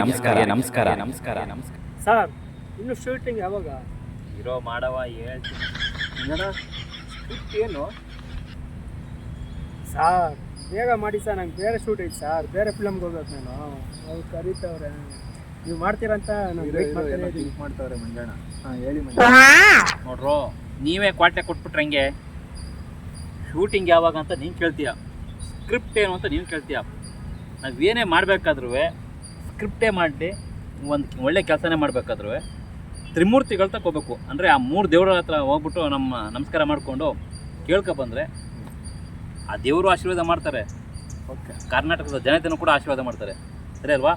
ನಮಸ್ಕಾರ ನಮಸ್ಕಾರ ನಮಸ್ಕಾರ. ನಮಸ್ಕಾರ ಸರ್ ಇನ್ನು ಶೂಟಿಂಗ್ ಯಾವಾಗ? ಇರೋ ಮಾಡವ ಹೇಳ್ತೀನಿ. ಏನು? ಸರ್ ಬೇಗ ಮಾಡಿ ಸರ್ ನಂಗೆ ಬೇರೆ ಶೂಟ್ ಐತೆ ಸರ್. ಬೇರೆ ಫಿಲಮ್ಗೆ ಹೋಗ್ಬೇಕು ನಾನು. ಅವ್ರು ಕರೀತವ್ರೆ. ನೀವು ಮಾಡ್ತೀರಂತ ನಾನು ಮಾಡ್ತಾವ್ರೆ ಮಂಜಣ್ಣ. ಹಾಂ ಹೇಳಿ ಮಂಜಣ್ಣ. ನೋಡ್ರು ನೀವೇ ಕ್ವಾಟ್ಲೆ ಕೊಟ್ಬಿಟ್ರೆ ಹಂಗೆ. ಶೂಟಿಂಗ್ ಯಾವಾಗ ಅಂತ ನೀನು ಕೇಳ್ತೀಯ. ಸ್ಕ್ರಿಪ್ಟ್ ಏನು ಅಂತ ನೀನು ಕೇಳ್ತೀಯ. ನಾವೇನೇ ಮಾಡಬೇಕಾದ್ರೂ ಸ್ಕ್ರಿಪ್ಟೇ ಮಾಡಿ ಒಂದು ಒಳ್ಳೆ ಕೆಲಸನೇ ಮಾಡಬೇಕಾದ್ರೂ ತ್ರಿಮೂರ್ತಿಗಳು ತಗೋಬೇಕು ಹೋಗ್ಬೇಕು. ಅಂದರೆ ಆ ಮೂರು ದೇವರ ಹತ್ರ ಹೋಗ್ಬಿಟ್ಟು ನಮ್ಮ ನಮಸ್ಕಾರ ಮಾಡಿಕೊಂಡು ಕೇಳ್ಕೊ ಬಂದರೆ ಆ ದೇವರು ಆಶೀರ್ವಾದ ಮಾಡ್ತಾರೆ. ಓಕೆ ಕರ್ನಾಟಕದ ಜನತೆನೂ ಕೂಡ ಆಶೀರ್ವಾದ ಮಾಡ್ತಾರೆ. ಸರಿ ಅಲ್ವಾ?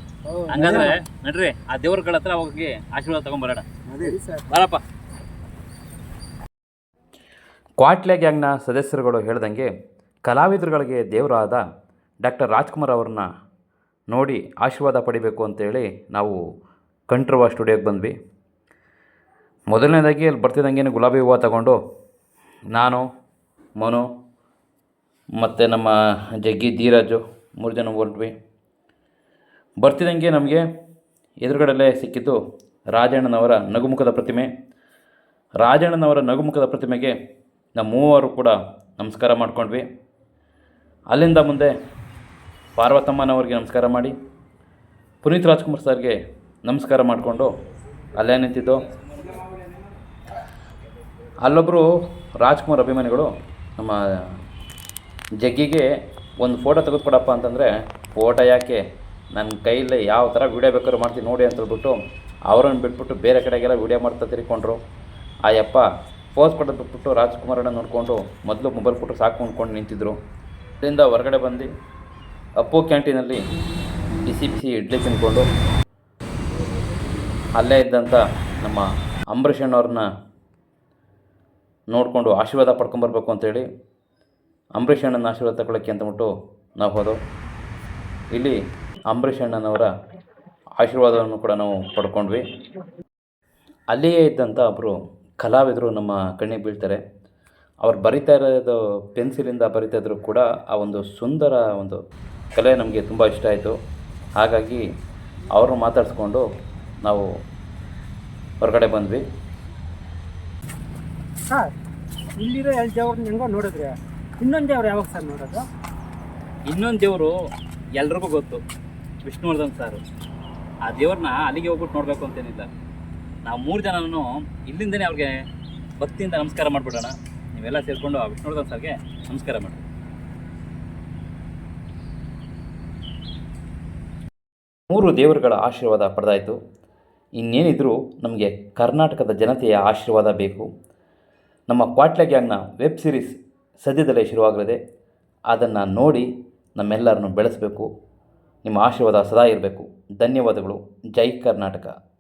ಹಂಗಾದ್ರೆ ನಡ್ರಿ ಆ ದೇವ್ರಗಳ ಹತ್ರ ಹೋಗಿ ಆಶೀರ್ವಾದ ತಗೊಂಡ್ಬರೋಣ ಅದೇ. ಸರ್. ಬಾರಪ್ಪ. ಕ್ವಾಟ್ಲೆ ಗ್ಯಾಂಗ್ನ ಸದಸ್ಯರುಗಳು ಹೇಳ್ದಂಗೆ ಕಲಾವಿದರುಗಳಿಗೆ ದೇವರಾದ ಡಾಕ್ಟರ್ ರಾಜ್ಕುಮಾರ್ ಅವ್ರನ್ನ ನೋಡಿ ಆಶೀರ್ವಾದ ಪಡಿಬೇಕು ಅಂತೇಳಿ ನಾವು ಕಂಠ್ರವ ಸ್ಟುಡಿಯೋಗೆ ಬಂದ್ವಿ. ಮೊದಲನೇದಾಗಿ ಅಲ್ಲಿ ಬರ್ತಿದ್ದಂಗೆ ಗುಲಾಬಿ ಹೂವು ತಗೊಂಡು ನಾನು, ಮನು, ಮತ್ತು ನಮ್ಮ ಜಗ್ಗಿ ಧೀರಾಜು ಮೂರು ಜನ ಹೊರಟ್ವಿ. ಬರ್ತಿದ್ದಂಗೆ ನಮಗೆ ಎದುರುಗಡೆಲ್ಲೇ ಸಿಕ್ಕಿದ್ದು ರಾಜಣ್ಣನವರ ನಗುಮುಖದ ಪ್ರತಿಮೆ. ರಾಜಣ್ಣನವರ ನಗುಮುಖದ ಪ್ರತಿಮೆಗೆ ನಮ್ಮ ಮೂವರು ಕೂಡ ನಮಸ್ಕಾರ ಮಾಡ್ಕೊಂಡ್ವಿ. ಅಲ್ಲಿಂದ ಮುಂದೆ ಪಾರ್ವತಮ್ಮನವ್ರಿಗೆ ನಮಸ್ಕಾರ ಮಾಡಿ. ಪುನೀತ್ ರಾಜ್ಕುಮಾರ್ ಸರ್ಗೆ ನಮಸ್ಕಾರ ಮಾಡಿಕೊಂಡು ಅಲ್ಲೇ ನಿಂತಿದ್ದು. ಅಲ್ಲೊಬ್ಬರು ರಾಜ್ಕುಮಾರ್ ಅಭಿಮಾನಿಗಳು ನಮ್ಮ ಜಗ್ಗಿಗೆ ಒಂದು ಫೋಟೋ ತೆಗೆದುಕೊಡಪ್ಪ ಅಂತಂದರೆ, ಫೋಟೋ ಯಾಕೆ? ನನ್ನ ಕೈಯಲ್ಲಿ ಯಾವ ಥರ ವೀಡಿಯೋ ಬೇಕಾದ್ರೂ ಮಾಡ್ತೀನಿ ನೋಡಿ ಅಂತ ಹೇಳ್ಬಿಟ್ಟು ಅವರನ್ನು ಬಿಟ್ಬಿಟ್ಟು ಬೇರೆ ಕಡೆಗೆಲ್ಲ ವೀಡಿಯೋ ಮಾಡ್ತಾ ತಿರ್ಕೊಂಡ್ರು. ಆ ಯಪ್ಪ ಪೋಸ್ ಕೊಡೋದು ಬಿಟ್ಬಿಟ್ಟು ರಾಜ್ಕುಮಾರನ್ನ ನೋಡಿಕೊಂಡು ಮೊದಲು ಮೊಬೈಲ್ ಫೋಟೋ ಸಾಕು ಅಂದ್ಕೊಂಡು ನಿಂತಿದ್ದರು ಅದರಿಂದ ಹೊರಗಡೆ ಬಂದು ಅಪ್ಪು ಕ್ಯಾಂಟೀನಲ್ಲಿ ಬಿಸಿ ಬಿಸಿ ಇಡ್ಲಿ ತಿನ್ಕೊಂಡು ಅಲ್ಲೇ ಇದ್ದಂಥ ನಮ್ಮ ಅಂಬರೀಷ್ ಅಣ್ಣವ್ರನ್ನ ನೋಡಿಕೊಂಡು ಆಶೀರ್ವಾದ ಪಡ್ಕೊಂಬರ್ಬೇಕು ಅಂತೇಳಿ ಅಂಬರೀಷ್ ಅಣ್ಣನ ಆಶೀರ್ವಾದ ತಗೊಳ್ಳೋಕ್ಕೆ ಅಂತಬಿಟ್ಟು ನಾವು ಹೋದವು. ಇಲ್ಲಿ ಅಂಬರೀಷ್ ಅಣ್ಣನವರ ಆಶೀರ್ವಾದವನ್ನು ಕೂಡ ನಾವು ಪಡ್ಕೊಂಡ್ವಿ. ಅಲ್ಲಿಯೇ ಇದ್ದಂಥ ಒಬ್ಬರು ಕಲಾವಿದರು ನಮ್ಮ ಕಣ್ಣಿಗೆ ಬೀಳ್ತಾರೆ. ಅವ್ರು ಬರಿತಾ ಇರೋದು ಪೆನ್ಸಿಲಿಂದ ಬರಿತಾ ಇದ್ರು ಕೂಡ ಆ ಒಂದು ಸುಂದರ ಒಂದು ಕಲೆ ನಮಗೆ ತುಂಬ ಇಷ್ಟ ಆಯಿತು. ಹಾಗಾಗಿ ಅವರು ಮಾತಾಡಿಸ್ಕೊಂಡು ನಾವು ಹೊರಗಡೆ ಬಂದ್ವಿ. ಸರ್ ಇಲ್ಲಿರೋ ಎರಡು ದೇವ್ರನ್ನ ಹೆಂಗೋ ನೋಡಿದ್ರೆ ಇನ್ನೊಂದು ದೇವ್ರು ಯಾವಾಗ ಸರ್ ನೋಡೋದು? ಇನ್ನೊಂದು ದೇವರು ಎಲ್ರಿಗೂ ಗೊತ್ತು ವಿಷ್ಣುವರ್ಧನ್ ಸಾರು. ಆ ದೇವ್ರನ್ನ ಅಲ್ಲಿಗೆ ಹೋಗ್ಬಿಟ್ಟು ನೋಡಬೇಕು ಅಂತೇನಿಲ್ಲ. ನಾವು ಮೂರು ಜನನೂ ಇಲ್ಲಿಂದನೇ ಅವ್ರಿಗೆ ಭಕ್ತಿಯಿಂದ ನಮಸ್ಕಾರ ಮಾಡಿಬಿಡೋಣ. ನೀವೆಲ್ಲ ಸೇರಿಕೊಂಡು ಆ ವಿಷ್ಣುವರ್ಧನ್ ಸರ್ಗೆ ನಮಸ್ಕಾರ ಮಾಡಿ ಮೂರು ದೇವರುಗಳ ಆಶೀರ್ವಾದ ಪಡೆದಾಯಿತು. ಇನ್ನೇನಿದ್ರೂ ನಮಗೆ ಕರ್ನಾಟಕದ ಜನತೆಯ ಆಶೀರ್ವಾದ ಬೇಕು. ನಮ್ಮ ಕ್ವಾಟ್ಲ ಗ್ಯಾಂಗ್ನ ವೆಬ್ ಸಿರೀಸ್ ಸದ್ಯದಲ್ಲೇ ಶುರುವಾಗಲಿದೆ. ಅದನ್ನು ನೋಡಿ ನಮ್ಮೆಲ್ಲರನ್ನು ಬೆಳೆಸಬೇಕು. ನಿಮ್ಮ ಆಶೀರ್ವಾದ ಸದಾ ಇರಬೇಕು. ಧನ್ಯವಾದಗಳು. ಜೈ ಕರ್ನಾಟಕ.